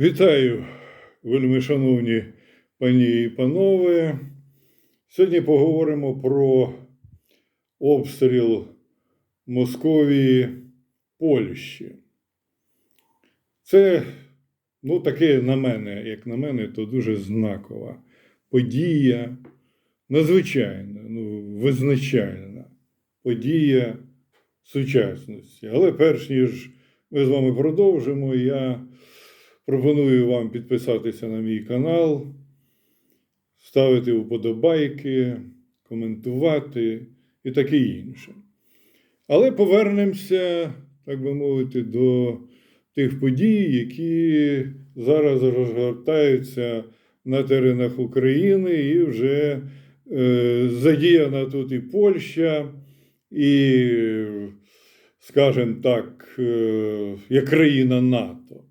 Вітаю, вельми шановні пані і панове. Сьогодні поговоримо про обстріл Московії Польщі. Це, ну, таке на мене, як на мене, то дуже знакова подія, надзвичайна, ну, визначальна подія сучасності. Але перш ніж ми з вами продовжимо, я пропоную вам підписатися на мій канал, ставити вподобайки, коментувати і таке інше. Але повернемося, так би мовити, до тих подій, які зараз розгортаються на теренах України, і вже е, задіяна тут і Польща, і, скажімо так, е, як країна НАТО.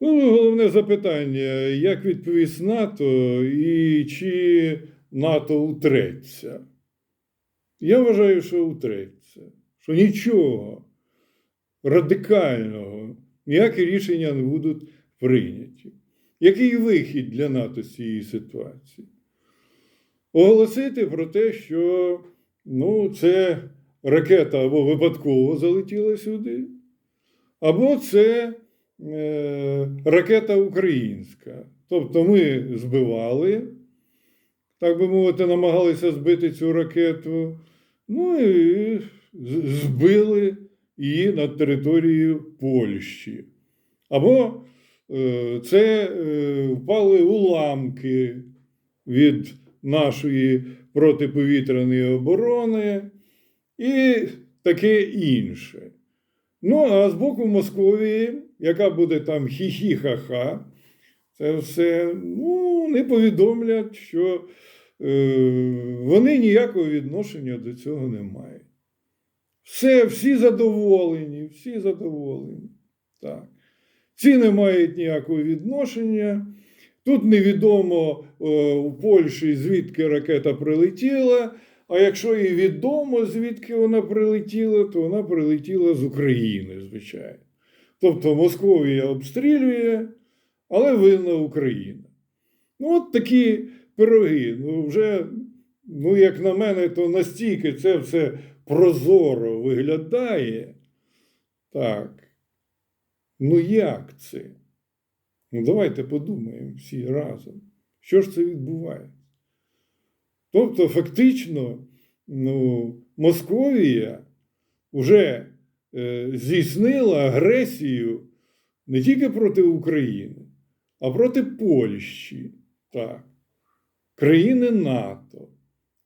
Ну, головне запитання: як відповість НАТО і чи НАТО утреться? Я вважаю, що утреться, що нічого радикального, ніякі рішення не будуть прийняті. Який вихід для НАТО з цієї ситуації? Оголосити про те, що ну, це ракета або випадково залетіла сюди, або це ракета українська. Тобто ми збивали, так би мовити, намагалися збити цю ракету, ну і збили її над територією Польщі. Або е, це е, впали уламки від нашої протиповітряної оборони і таке інше. Ну, а з боку Московії, яка буде там хі-хі-ха-ха, це все ну, не повідомлять, що е, вони ніякого відношення до цього не мають. Все, всі задоволені, всі задоволені. Так. Ці не мають ніякого відношення. Тут невідомо е, у Польщі, звідки ракета прилетіла. А якщо і відомо, звідки вона прилетіла, то вона прилетіла з України, звичайно. Тобто Московія обстрілює, але винна Україна. Ну, от такі пироги. Ну, вже, ну, як на мене, то настільки це все прозоро виглядає. Так. Ну як це? Ну, давайте подумаємо всі разом, що ж це відбувається. Тобто, фактично, ну, Московія вже е, здійснила агресію не тільки проти України, а проти Польщі, так, країни НАТО,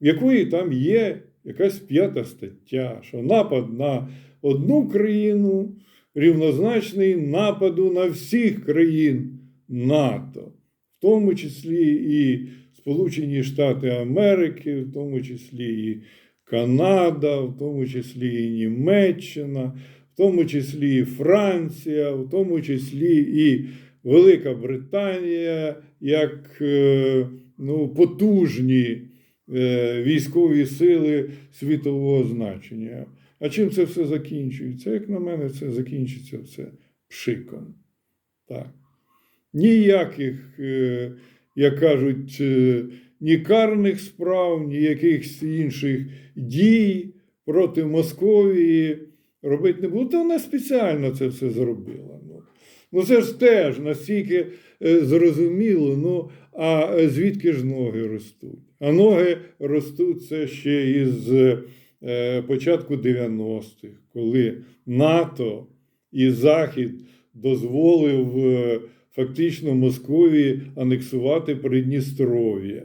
в якої там є якась п'ята стаття, що напад на одну країну рівнозначний нападу на всіх країн НАТО, в тому числі і Сполучені Штати Америки, в тому числі і Канада, в тому числі і Німеччина, в тому числі і Франція, в тому числі і Велика Британія, як е, ну, потужні е, військові сили світового значення. А чим це все закінчується? Як на мене, це закінчиться все пшиком. Так. Ніяких, е, як кажуть, е, ні карних справ, ні якихось інших дій проти Московії робити не буде. Та вона спеціально це все зробила. Ну, ну це ж теж настільки е, зрозуміло. Ну, а е, звідки ж ноги ростуть? А ноги ростуть це ще із початку 90-х, коли НАТО і Захід дозволив фактично Московії анексувати Придністров'я.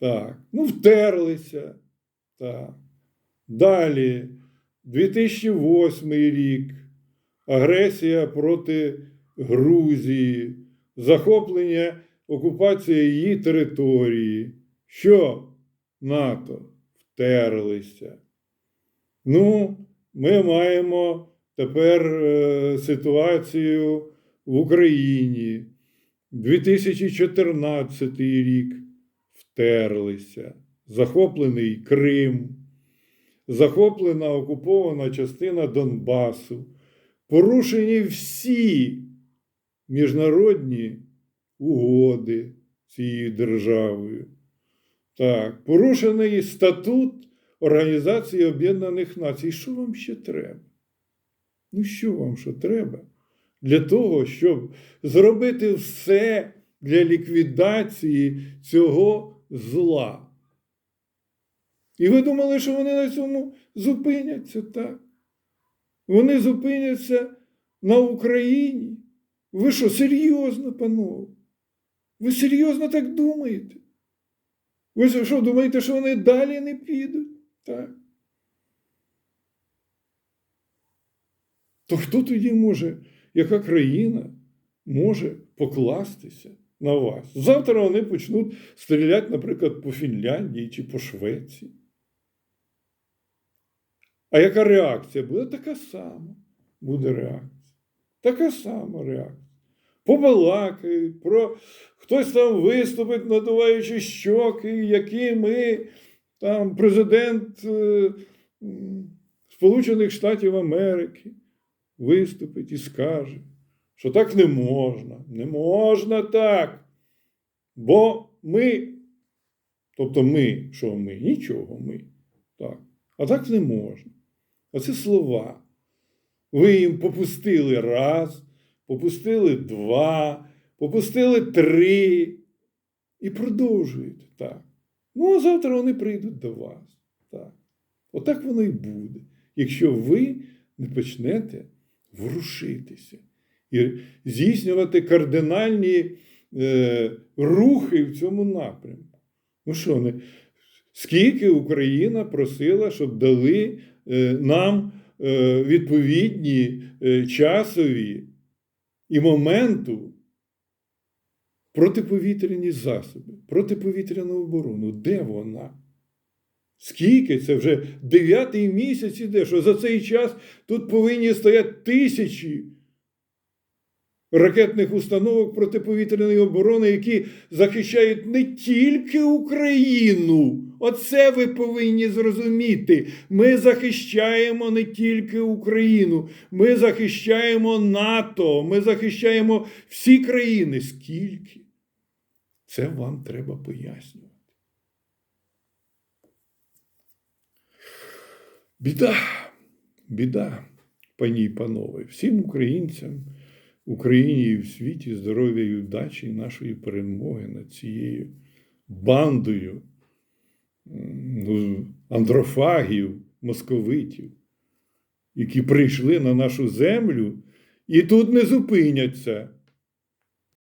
Так, ну втерлися. Так. Далі, 2008 рік, агресія проти Грузії, захоплення, окупація її території. Що НАТО втерлися? Ну, ми маємо тепер е, ситуацію в Україні. 2014 рік втерлися. Захоплений Крим, захоплена окупована частина Донбасу. Порушені всі міжнародні угоди цією державою. Так, порушений статут Організації Об'єднаних Націй. Що вам ще треба? Ну, що вам що треба? Для того, щоб зробити все для ліквідації цього зла. І ви думали, що вони на цьому зупиняться, так? Вони зупиняться на Україні. Ви що, серйозно, панове? Ви серйозно так думаєте? Ви що, думаєте, що вони далі не підуть? Так. То хто тоді може, яка країна може покластися на вас? Завтра вони почнуть стріляти, наприклад, по Фінляндії чи по Швеції. А яка реакція буде? Така сама буде реакція. Така сама реакція. Побалакають, про хтось там виступить, надуваючи щоки, які ми, там, президент е, Сполучених Штатів Америки виступить і скаже, що так не можна. Не можна так. Бо ми, тобто ми, що ми? Нічого ми. Так. А так не можна. Оце слова. Ви їм попустили раз, попустили два, попустили три і продовжуєте так. Ну, а завтра вони прийдуть до вас. Так. Отак воно і буде, якщо ви не почнете ворушитися і здійснювати кардинальні е, рухи в цьому напрямку. Ну що, не, скільки Україна просила, щоб дали е, нам е, відповідні е, часові і моменту протиповітряні засоби, протиповітряну оборону. Де вона? Скільки це вже дев'ятий місяць іде, що за цей час тут повинні стояти тисячі ракетних установок протиповітряної оборони, які захищають не тільки Україну. Оце ви повинні зрозуміти. Ми захищаємо не тільки Україну, ми захищаємо НАТО, ми захищаємо всі країни. Скільки? Це вам треба пояснювати. Біда, біда, пані і панове, всім українцям, Україні і в світі здоров'я і удачі і нашої перемоги над цією бандою ну, андрофагів, московитів, які прийшли на нашу землю і тут не зупиняться.